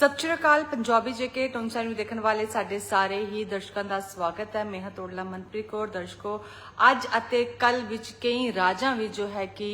ਸਤਿ ਸ਼੍ਰੀ ਅਕਾਲ, ਪੰਜਾਬੀ ਜੇਕੇ ਟੋਨਸਾਈ ਨੂੰ ਦੇਖਣ ਵਾਲੇ ਸਾਡੇ ਸਾਰੇ ਹੀ ਦਰਸ਼ਕਾਂ ਦਾ ਸਵਾਗਤ ਹੈ। ਮੈਂ ਤੋੜਲਾ ਮਨਪ੍ਰੀਤ ਕੌਰ, ਦਰਸ਼ਕੋ, ਅੱਜ ਅਤੇ ਕੱਲ ਵਿੱਚ ਕਈ ਰਾਜਾਂ ਵਿੱਚ ਜੋ ਹੈ ਕਿ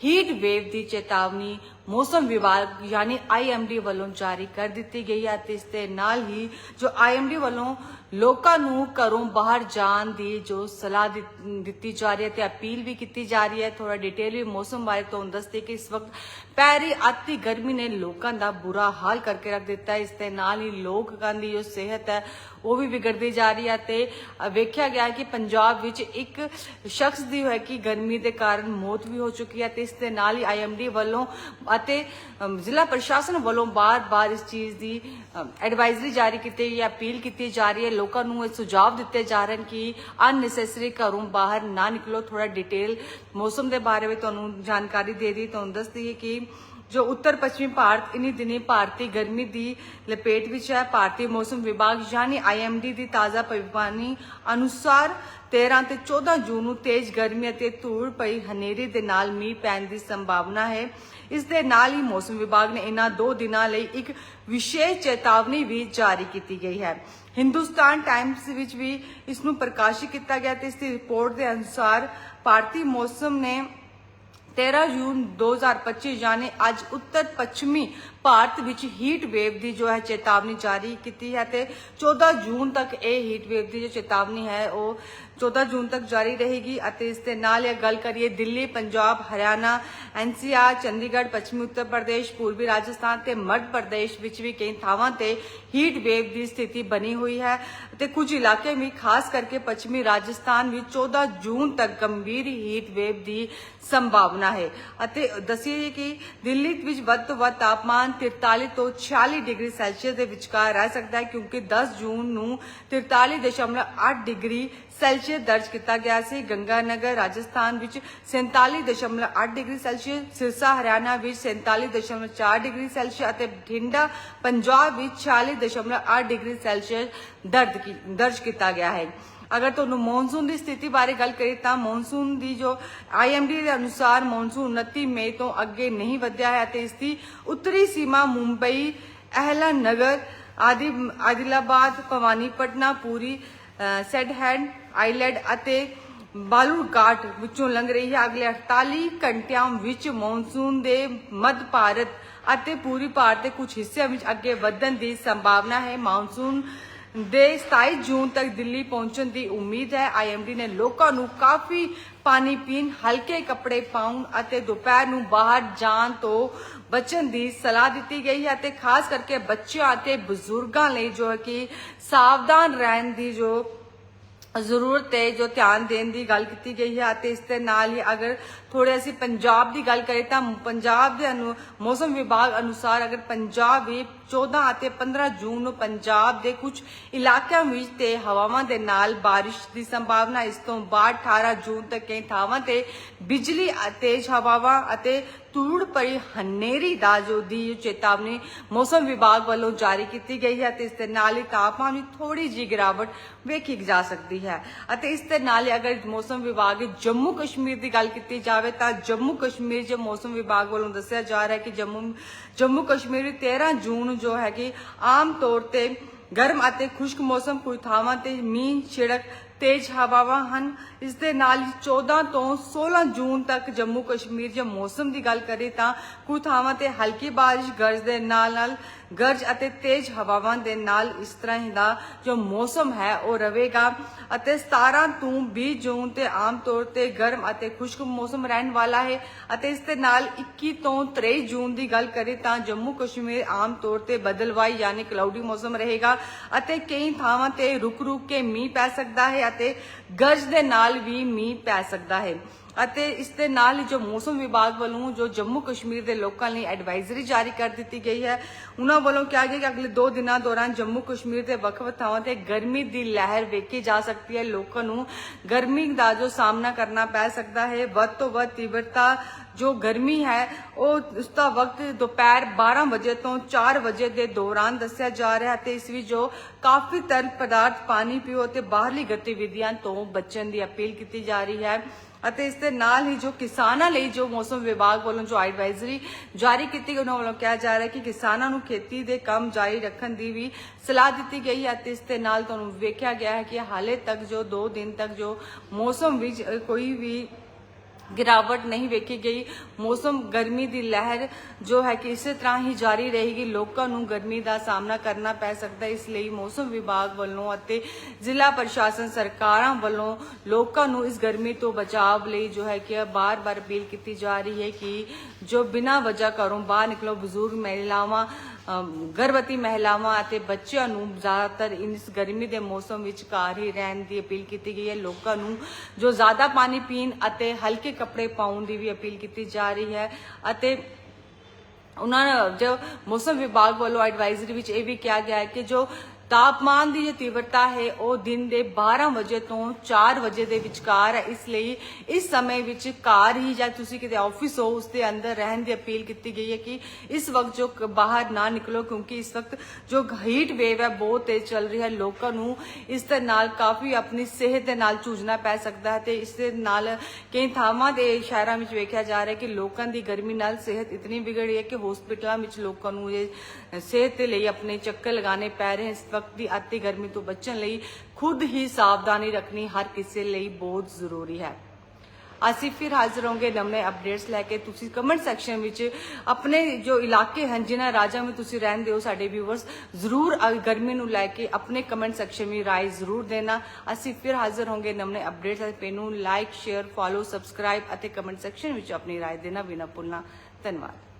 ਹੀਟ ਵੇਵ ਦੀ ਚੇਤਾਵਨੀ ਮੌਸਮ ਵਿਭਾਗ ਯਾਨੀ ਆਈਐਮਡੀ ਵੱਲੋਂ ਜਾਰੀ ਕਰ ਦਿੱਤੀ ਗਈ ਹੈ ਤੇ ਇਸ ਦੇ ਨਾਲ ਹੀ ਜੋ ਆਈਐਮਡੀ ਵੱਲੋਂ ਲੋਕਾਂ ਨੂੰ ਘਰੋਂ ਬਾਹਰ ਜਾਣ ਦੀ ਜੋ ਸਲਾਹ ਦਿੱਤੀ ਜਾ ਰਹੀ ਹੈ ਤੇ ਅਪੀਲ ਵੀ ਕੀਤੀ ਜਾ ਰਹੀ ਹੈ। ਥੋੜਾ ਡਿਟੇਲ ਵੀ ਮੌਸਮ ਬਾਰੇ ਤੁਹਾਨੂੰ ਦੱਸਦੇ ਕਿ ਇਸ ਵਕਤ ਪੈਰੀ ਅਤੀ ਗਰਮੀ ਨੇ ਲੋਕਾਂ ਦਾ ਬੁਰਾ ਹਾਲ ਕਰਕੇ ਰੱਖ ਦਿੱਤਾ ਹੈ। ਇਸ ਦੇ ਨਾਲ ਹੀ ਲੋਕਾਂ ਦੀ ਜੋ ਸਿਹਤ ਹੈ, ਉਹ ਵੀ ਵਿਗੜਦੀ ਜਾ ਰਹੀ ਹੈ ਤੇ ਵੇਖਿਆ ਗਿਆ ਕਿ ਪੰਜਾਬ ਵਿੱਚ ਇੱਕ ਸ਼ਖਸ ਦੀ ਹੈ ਕਿ ਗਰਮੀ ਦੇ ਕਾਰਨ ਮੌਤ ਵੀ ਹੋ ਚੁੱਕੀ ਹੈ ਤੇ ਇਸ ਦੇ ਨਾਲ ਹੀ ਆਈਐਮਡੀ ਵੱਲੋਂ ਅਤੇ ਜ਼ਿਲ੍ਹਾ ਪ੍ਰਸ਼ਾਸਨ ਵੱਲੋਂ ਬਾਰ-ਬਾਰ ਇਸ ਚੀਜ਼ ਦੀ ਐਡਵਾਈਜ਼ਰੀ ਜਾਰੀ ਕੀਤੀ ਗਈ ਹੈ ਅਪੀਲ ਕੀਤੀ ਜਾ ਰਹੀ ਹੈ। ਲੋਕਾਂ ਨੂੰ ਇਹ ਸੁਝਾਅ ਦਿੱਤੇ ਜਾ ਰਹੇ ਹਨ ਕਿ ਅਨਨੈਸੈਸਰੀ ਘਰੋਂ ਬਾਹਰ ਨਾ ਨਿਕਲੋ। ਥੋੜਾ ਡਿਟੇਲ ਮੌਸਮ ਦੇ ਬਾਰੇ ਵਿੱਚ ਤੁਹਾਨੂੰ ਜਾਣਕਾਰੀ ਦੇ ਦੀ, ਤੁਹਾਨੂੰ ਦੱਸਦੀ ਹੈ ਕਿ ਜੋ ਉੱਤਰ ਪੱਛਮੀ ਭਾਰਤ ਇਨੀ ਦਿਨੀ ਭਾਰਤੀ ਗਰਮੀ ਦੀ ਲਪੇਟ ਵਿੱਚ ਹੈ। ਭਾਰਤੀ ਮੌਸਮ ਵਿਭਾਗ ਯਾਨੀ ਆਈਐਮਡੀ ਦੀ ਤਾਜ਼ਾ ਭਵਿੱਖਬਾਣੀ ਅਨੁਸਾਰ 13 ਤੇ 14 ਜੂਨ ਨੂੰ ਤੇਜ਼ ਗਰਮੀ ਅਤੇ ਧੂੜ ਪਈ ਹਨੇਰੀ ਦੇ ਨਾਲ ਮੀਂਹ ਪੈਣ ਦੀ ਸੰਭਾਵਨਾ ਹੈ। ਇਸ ਦੇ ਨਾਲ ਹੀ ਮੌਸਮ ਵਿਭਾਗ ਨੇ ਇਹਨਾਂ ਦੋ ਦਿਨਾਂ ਲਈ ਇੱਕ ਵਿਸ਼ੇਸ਼ ਚੇਤਾਵਨੀ ਵੀ ਜਾਰੀ ਕੀਤੀ ਗਈ ਹੈ। ਹਿੰਦੁਸਤਾਨ ਟਾਈਮਸ ਵਿੱਚ ਵੀ ਇਸ ਨੂੰ ਪ੍ਰਕਾਸ਼ਿਤ ਕੀਤਾ ਗਿਆ ਤੇ ਇਸ ਦੀ ਰਿਪੋਰਟ ਦੇ ਅਨੁਸਾਰ ਭਾਰਤੀ ਮੌਸਮ ਨੇ 13 ਜੂਨ 2025 ਯਾਨੀ ਅੱਜ ਉੱਤਰ ਪੱਛਮੀ ਭਾਰਤ ਵਿੱਚ ਹੀਟ ਵੇਵ ਦੀ ਜੋ ਹੈ ਚੇਤਾਵਨੀ ਜਾਰੀ ਕੀਤੀ ਹੈ ਤੇ 14 ਜੂਨ ਤੱਕ ਇਹ ਹੀਟ ਵੇਵ ਦੀ ਜੋ ਚੇਤਾਵਨੀ ਹੈ ਉਹ 14 ਜੂਨ ਤੱਕ ਜਾਰੀ ਰਹੇਗੀ ਅਤੇ ਇਸ ਦੇ ਨਾਲ ਇਹ ਗੱਲ ਕਰੀਏ ਦਿੱਲੀ, ਪੰਜਾਬ, ਹਰਿਆਣਾ ਐਨਸੀਆਰ ਚੰਡੀਗੜ੍ਹ, ਪੱਛਮੀ ਉੱਤਰ ਪ੍ਰਦੇਸ਼, ਪੂਰਬੀ ਰਾਜਸਥਾਨ ਤੇ ਮੱਧ ਪ੍ਰਦੇਸ਼ ਵਿੱਚ ਵੀ ਕਈ ਥਾਵਾਂ ਤੇ ਹੀਟ ਵੇਵ ਦੀ ਸਥਿਤੀ ਬਣੀ ਹੋਈ ਹੈ ਤੇ ਕੁਝ ਇਲਾਕੇ ਵੀ ਖਾਸ ਕਰਕੇ ਪੱਛਮੀ ਰਾਜਸਥਾਨ ਵਿੱਚ 14 ਜੂਨ ਤੱਕ ਗੰਭੀਰ ਹੀਟ ਵੇਵ ਦੀ ਸੰਭਾਵਨਾ ਹੈ। ਅਤੇ ਦੱਸੀਏ ਕਿ ਦਿੱਲੀ ਵਿੱਚ ਵੱਧ ਤੋਂ ਵੱਧ ਤਾਪਮਾਨ 43 ਤੋਂ 46 ਡਿਗਰੀ ਸੈਲਸੀਅਸ ਦੇ ਵਿਚਕਾਰ ਰਹਿ ਸਕਦਾ ਹੈ ਕਿਉਂਕਿ 10 ਜੂਨ ਨੂੰ 43.8 ਡਿਗਰੀ ਸੈਲਸੀਅਸ ਦਰਜ ਕੀਤਾ ਗਿਆ ਸੀ। ਗੰਗਾਨਗਰ, ਰਾਜਸਥਾਨ ਵਿੱਚ 47.8 ਡਿਗਰੀ ਸੈਲਸੀਅਸ, ਸਿਰਸਾ, ਹਰਿਆਣਾ ਵਿੱਚ 47.4 ਡਿਗਰੀ ਸੈਲਸੀਅਸ ਅਤੇ ਬਠਿੰਡਾ, ਪੰਜਾਬ ਵਿੱਚ 46.8 ਡਿਗਰੀ ਸੈਲਸੀਅਸ ਦਰਜ ਕੀਤਾ ਗਿਆ ਹੈ। ਅਗਰ ਤੁਹਾਨੂੰ ਮੌਨਸੂਨ ਦੀ ਸਥਿਤੀ ਬਾਰੇ ਗੱਲ ਕਰੀਏ ਤਾਂ ਮੌਨਸੂਨ ਦੀ ਜੋ ਆਈਐਮਡੀ ਦੇ ਅਨੁਸਾਰ ਮੌਨਸੂਨ 29 ਮਈ ਤੋਂ ਅੱਗੇ ਨਹੀਂ ਵਧਿਆ ਹੈ ਤੇ ਇਸ ਦੀ ਉੱਤਰੀ ਸੀਮਾ ਮੁੰਬਈ, ਅਹਲਾਨਗਰ ਆਦਿ, ਆਦਿਲਾਬਾਦ, ਭਵਾਨੀਪਟਨਾ, ਪੂਰੀ ਸੈਡਹੈਂਡ ਆਈਲੈਂਡ ਅਤੇ ਬਾਲੂਰਘਾਟ ਵਿੱਚੋਂ ਲੰਘ ਰਹੀ ਹੈ। ਅਗਲੇ 48 ਘੰਟਿਆਂ ਵਿੱਚ ਮੌਨਸੂਨ ਦੇ ਮੱਧ ਭਾਰਤ ਅਤੇ ਪੂਰੀ ਭਾਰਤ ਦੇ ਕੁਝ ਹਿੱਸਿਆਂ ਵਿੱਚ ਅੱਗੇ ਵਧਣ ਦੀ ਸੰਭਾਵਨਾ ਹੈ। ਮੌਨਸੂਨ ਦੇ 27 ਜੂਨ ਤੱਕ ਦਿੱਲੀ ਪਹੁੰਚਣ ਦੀ ਉਮੀਦ ਹੈ। ਆਈਐਮਡੀ ਨੇ ਲੋਕਾਂ ਨੂੰ ਕਾਫੀ ਪਾਣੀ ਪੀਣ, ਹਲਕੇ ਕੱਪੜੇ ਪਾਉਣ ਅਤੇ ਦੁਪਹਿਰ ਨੂੰ ਬਾਹਰ ਜਾਣ ਤੋਂ ਬਚਣ ਦੀ ਸਲਾਹ ਦਿੱਤੀ ਗਈ ਹੈ ਅਤੇ ਖਾਸ ਕਰਕੇ ਬੱਚਿਆਂ ਅਤੇ ਬਜ਼ੁਰਗਾਂ ਲਈ ਜੋ ਹੈ ਕਿ ਸਾਵਧਾਨ ਰਹਿਣ ਦੀ ਜੋ ਜ਼ਰੂਰਤ ਹੈ, ਜੋ ਧਿਆਨ ਦੇਣ ਦੀ ਗੱਲ ਕੀਤੀ ਗਈ ਹੈ ਅਤੇ ਇਸ ਦੇ ਨਾਲ ਹੀ ਅਗਰ ਥੋੜੇ ਅਸੀਂ ਪੰਜਾਬ ਦੀ ਗੱਲ ਕਰੀਏ ਤਾਂ ਪੰਜਾਬ ਦੇ ਅਨੁ, ਮੌਸਮ ਵਿਭਾਗ ਅਨੁਸਾਰ ਅਗਰ ਪੰਜਾਬ ਵੀ 14 ਅਤੇ 15 ਜੂਨ ਨੂੰ ਪੰਜਾਬ ਦੇ ਕੁਝ ਇਲਾਕਿਆਂ ਵਿੱਚ ਤੇ ਹਵਾਵਾਂ ਦੇ ਨਾਲ ਬਾਰਿਸ਼ ਦੀ ਸੰਭਾਵਨਾ ਇਸ ਤੋਂ ਬਾਅਦ 18 ਜੂਨ ਤੱਕ ਕਈ ਥਾਵਾਂ ਤੇ ਬਿਜਲੀ ਅਤੇ ਤੇਜ਼ ਹਵਾਵਾਂ ਅਤੇ ਧੂੜ ਪਈ ਹਨੇਰੀ ਦਾ ਜੋ ਦੀ ਚੇਤਾਵਨੀ ਮੌਸਮ ਵਿਭਾਗ ਵੱਲੋਂ ਜਾਰੀ ਕੀਤੀ ਗਈ ਹੈ ਤੇ ਇਸ ਦੇ ਨਾਲ ਹੀ ਤਾਪਮਾਨ ਵਿੱਚ ਥੋੜੀ ਜਿਹੀ ਗਿਰਾਵਟ ਵੇਖੀ ਜਾ ਸਕਦੀ ਹੈ। ਅਤੇ ਇਸ ਦੇ ਨਾਲ ਹੀ ਅਗਰ ਮੌਸਮ ਵਿਭਾਗ ਜੰਮੂ ਕਸ਼ਮੀਰ ਦੀ ਗੱਲ ਕੀਤੀ ਜਾਵੇ ਤਾਂ ਜੰਮੂ ਕਸ਼ਮੀਰ ਜੋ ਮੌਸਮ ਵਿਭਾਗ ਵੱਲੋਂ ਦੱਸਿਆ ਜਾ ਰਿਹਾ ਹੈ ਕਿ ਜੰਮੂ ਜੰਮੂ ਕਸ਼ਮੀਰ ਵਿੱਚ 13 ਜੂਨ ਜੋ ਹੈ ਆਮ ਤੌਰ ਤੇ ਗਰਮ ਅਤੇ ਖੁਸ਼ਕ ਮੌਸਮ ਕੁਝ ਥਾਵਾਂ ਤੇ ਮੀਂਹ, ਛਿੜਕ, ਤੇਜ਼ ਹਵਾਵਾਂ ਹਨ। ਇਸ ਦੇ ਨਾਲ ਹੀ 14 ਤੋਂ 16 ਜੂਨ ਤੱਕ ਜੰਮੂ ਕਸ਼ਮੀਰ ਜੇ ਮੌਸਮ ਦੀ ਗੱਲ ਕਰੀ ਤਾਂ ਕੁਝ ਥਾਵਾਂ ਤੇ ਹਲਕੀ ਬਾਰਿਸ਼ ਗਰਜ ਦੇ ਨਾਲ ਨਾਲ ਗਰਜ ਅਤੇ ਤੇਜ਼ ਹਵਾਵਾਂ ਦੇ ਨਾਲ ਇਸ ਤਰ੍ਹਾਂ ਦਾ ਜੋ ਮੌਸਮ ਹੈ, ਉਹ ਰਹੇਗਾ ਅਤੇ 17 ਤੋਂ 20 ਜੂਨ ਤੇ ਆਮ ਤੌਰ ਤੇ ਗਰਮ ਅਤੇ ਖੁਸ਼ਕ ਮੌਸਮ ਰਹਿਣ ਵਾਲਾ ਹੈ। ਅਤੇ ਇਸ ਦੇ ਨਾਲ 21 ਤੋਂ 23 ਜੂਨ ਦੀ ਗੱਲ ਕਰੀ ਤਾਂ ਜੰਮੂ ਕਸ਼ਮੀਰ ਆਮ ਤੌਰ ਤੇ ਬਦਲਵਾਈ ਯਾਨੀ ਕਲਾਉਡੀ ਮੌਸਮ ਰਹੇਗਾ। ਅਤੇ ਕਈ ਥਾਵਾਂ ਤੇ ਰੁਕ ਰੁਕ ਕੇ ਮੀਂਹ ਪੈ ਸਕਦਾ ਹੈ ਅਤੇ ਗਰਜ ਦੇ ਨਾਲ ਵੀ ਮੀਂਹ ਪੈ ਸਕਦਾ ਹੈ। ਅਤੇ ਇਸ ਦੇ ਨਾਲ ਹੀ ਜੋ ਮੌਸਮ ਵਿਭਾਗ ਵੱਲੋਂ ਜੋ ਜੰਮੂ ਕਸ਼ਮੀਰ ਦੇ ਲੋਕਾਂ ਲਈ ਐਡਵਾਈਜ਼ਰੀ ਜਾਰੀ ਕਰ ਦਿੱਤੀ ਗਈ ਹੈ, ਉਹਨਾਂ ਵੱਲੋਂ ਕਿਹਾ ਗਿਆ ਕਿ ਅਗਲੇ 2 ਦਿਨਾਂ ਦੌਰਾਨ ਜੰਮੂ ਕਸ਼ਮੀਰ ਦੇ ਵੱਖ-ਵੱਖ ਥਾਵਾਂ ਤੇ ਗਰਮੀ ਦੀ ਲਹਿਰ ਵੇਖੀ ਜਾ ਸਕਦੀ ਹੈ। ਲੋਕਾਂ ਨੂੰ ਗਰਮੀ ਦਾ ਜੋ ਸਾਹਮਣਾ ਕਰਨਾ ਪੈ ਸਕਦਾ ਹੈ। ਵੱਧ ਤੋਂ ਵੱਧ ਤੀਬਰਤਾ ਜੋ ਗਰਮੀ ਹੈ, ਉਹ ਉਸ ਦਾ ਵਕਤ ਦੁਪਹਿਰ 12 ਵਜੇ ਤੋਂ 4 ਵਜੇ ਦੇ ਦੌਰਾਨ ਦੱਸਿਆ ਜਾ ਰਿਹਾ ਹੈ ਤੇ ਇਸ ਵਿੱਚ ਜੋ ਕਾਫੀ ਤਰਲ ਪਦਾਰਥ, ਪਾਣੀ ਪੀਓ ਤੇ ਬਾਹਰਲੀ ਗਤੀਵਿਧੀਆਂ ਤੋਂ ਬਚਣ ਦੀ ਅਪੀਲ ਕੀਤੀ ਜਾ ਰਹੀ ਹੈ। ਅਤੇ ਇਸ ਦੇ ਨਾਲ ਹੀ ਜੋ ਕਿਸਾਨਾਂ ਲਈ ਜੋ ਮੌਸਮ ਵਿਭਾਗ ਵੱਲੋਂ ਜੋ ਐਡਵਾਈਜ਼ਰੀ ਜਾਰੀ ਕੀਤੀ ਗਈ, ਉਹਨਾਂ ਵੱਲੋਂ ਕਿਹਾ ਜਾ ਰਿਹਾ ਕਿ ਕਿਸਾਨਾਂ ਨੂੰ ਖੇਤੀ ਦੇ ਕੰਮ ਜਾਰੀ ਰੱਖਣ ਦੀ ਵੀ ਸਲਾਹ ਦਿੱਤੀ ਗਈ ਹੈ ਅਤੇ ਇਸ ਦੇ ਨਾਲ ਤੁਹਾਨੂੰ ਵੇਖਿਆ ਗਿਆ ਹੈ ਕਿ ਹਾਲੇ ਤੱਕ ਜੋ 2 ਦਿਨ ਤੱਕ ਜੋ ਮੌਸਮ ਵਿੱਚ ਕੋਈ ਵੀ ਗਿਰਾਵਟ ਨਹੀਂ ਵੇਖੀ ਗਈ। ਮੌਸਮ ਗਰਮੀ ਦੀ ਲਹਿਰ ਜੋ ਹੈ ਕਿ ਇਸੇ ਤਰ੍ਹਾਂ ਹੀ ਜਾਰੀ ਰਹੇਗੀ। ਲੋਕਾਂ ਨੂੰ ਗਰਮੀ ਦਾ ਸਾਹਮਣਾ ਕਰਨਾ ਪੈ ਸਕਦਾ ਹੈ। ਇਸ ਲਈ ਮੌਸਮ ਵਿਭਾਗ ਵੱਲੋਂ ਅਤੇ ਜ਼ਿਲ੍ਹਾ ਪ੍ਰਸ਼ਾਸਨ ਸਰਕਾਰਾਂ ਵੱਲੋਂ ਲੋਕਾਂ ਨੂੰ ਇਸ ਗਰਮੀ ਤੋਂ ਬਚਾਵ ਲਈ ਜੋ ਹੈ ਕਿ ਬਾਰ-ਬਾਰ ਅਪੀਲ ਕੀਤੀ ਜਾ ਰਹੀ ਹੈ ਕਿ ਜੋ ਬਿਨਾਂ ਵਜ੍ਹਾ ਘਰੋਂ ਬਾਹਰ ਨਿਕਲੋ, ਬਜ਼ੁਰਗ, ਮਹਿਲਾਵਾਂ ਗਰਭਵਤੀ ਮਹਿਲਾਵਾਂ ਅਤੇ ਬੱਚਿਆਂ ਨੂੰ ਜ਼ਿਆਦਾਤਰ ਇਸ ਗਰਮੀ ਦੇ ਮੌਸਮ ਵਿੱਚ ਘਰ ਹੀ ਰਹਿਣ ਦੀ ਅਪੀਲ ਕੀਤੀ ਗਈ ਹੈ। ਲੋਕਾਂ ਨੂੰ ਜੋ ਜ਼ਿਆਦਾ ਪਾਣੀ ਪੀਣ ਅਤੇ ਹਲਕੇ ਕੱਪੜੇ ਪਾਉਣ ਦੀ ਵੀ ਅਪੀਲ ਕੀਤੀ ਜਾ ਰਹੀ ਹੈ ਅਤੇ ਉਹਨਾਂ ਜੋ ਮੌਸਮ ਵਿਭਾਗ ਵੱਲੋਂ ਐਡਵਾਈਜ਼ਰੀ ਵਿੱਚ ਇਹ ਵੀ ਕਿਹਾ ਗਿਆ ਹੈ ਕਿ ਜੋ ਤਾਪਮਾਨ ਦੀ ਜੋ ਤੀਵਰਤਾ ਹੈ, ਉਹ ਦਿਨ ਦੇ 12 ਵਜੇ ਤੋਂ 4 ਵਜੇ ਦੇ ਵਿਚਕਾਰ ਹੈ। ਇਸ ਲਈ ਇਸ ਸਮੇਂ ਵਿੱਚ ਘਰ ਹੀ ਜਾਂ ਤੁਸੀਂ ਕਿਤੇ ਆਫਿਸ ਹੋ, ਉਸ ਦੇ ਅੰਦਰ ਰਹਿਣ ਦੀ ਅਪੀਲ ਕੀਤੀ ਗਈ ਹੈ ਕਿ ਇਸ ਵਕਤ ਜੋ ਬਾਹਰ ਨਾ ਨਿਕਲੋ, ਕਿਉਂਕਿ ਇਸ ਵਕਤ ਜੋ ਹੀਟ ਵੇਵ ਹੈ, ਬਹੁਤ ਤੇਜ਼ ਚੱਲ ਰਹੀ ਹੈ। ਲੋਕਾਂ ਨੂੰ ਇਸ ਦੇ ਨਾਲ ਕਾਫੀ ਆਪਣੀ ਸਿਹਤ ਦੇ ਨਾਲ ਜੂਝਣਾ ਪੈ ਸਕਦਾ ਹੈ ਤੇ ਇਸ ਦੇ ਨਾਲ ਕਈ ਥਾਵਾਂ ਦੇ ਸ਼ਹਿਰਾਂ ਵਿੱਚ ਵੇਖਿਆ ਜਾ ਰਿਹਾ ਕਿ ਲੋਕਾਂ ਦੀ ਗਰਮੀ ਨਾਲ ਸਿਹਤ ਇਤਨੀ ਵਿਗੜ ਰਹੀ ਹੈ ਕਿ ਹਸਪੀਟਲਾਂ ਵਿੱਚ ਲੋਕਾਂ ਨੂੰ ਇਹ ਸਿਹਤ ਦੇ ਲਈ ਆਪਣੇ ਚੱਕਰ ਲਗਾਉਣੇ ਪੈ ਰਹੇ ਇਸ ਵਕਤ ਦੀ ਅਤੀ ਗਰਮੀ ਤੋਂ ਬਚਣ ਲਈ ਖੁਦ ਹੀ ਸਾਵਧਾਨੀ ਰੱਖਣੀ ਹਰ ਕਿਸੇ ਲਈ ਬਹੁਤ ਜ਼ਰੂਰੀ ਹੈ। ਅਸੀਂ ਫਿਰ ਹਾਜ਼ਰ ਹੋਵਾਂਗੇ ਨਵੇਂ ਅਪਡੇਟਸ ਲੈ ਕੇ। ਤੁਸੀਂ ਕਮੈਂਟ ਸੈਕਸ਼ਨ ਵਿੱਚ ਆਪਣੇ ਜੋ ਇਲਾਕੇ ਹਨ, ਜਿਨ੍ਹਾਂ ਰਾਜਾਂ ਵਿੱਚ ਤੁਸੀਂ ਰਹਿੰਦੇ ਹੋ, ਸਾਡੇ ਵਿਊਵਰਸ ਜ਼ਰੂਰ ਗਰਮੀ ਨੂੰ ਲੈ ਕੇ ਆਪਣੇ ਕਮੈਂਟ ਸੈਕਸ਼ਨ ਵਿੱਚ ਰਾਏ ਜ਼ਰੂਰ ਦੇਣਾ। ਅਸੀਂ ਫਿਰ ਹਾਜ਼ਰ ਹੋਵਾਂਗੇ ਨਵੇਂ ਅਪਡੇਟਸ ਅਤੇ ਪੇਜ ਨੂੰ ਲਾਈਕ ਸ਼ੇਅਰ ਫੋਲੋ ਸਬਸਕ੍ਰਾਈਬ ਅਤੇ ਕਮੈਂਟ ਸੈਕਸ਼ਨ ਵਿੱਚ ਆਪਣੀ ਰਾਏ ਦੇਣਾ ਬਿਨਾਂ ਭੁੱਲਣਾ। ਧੰਨਵਾਦ।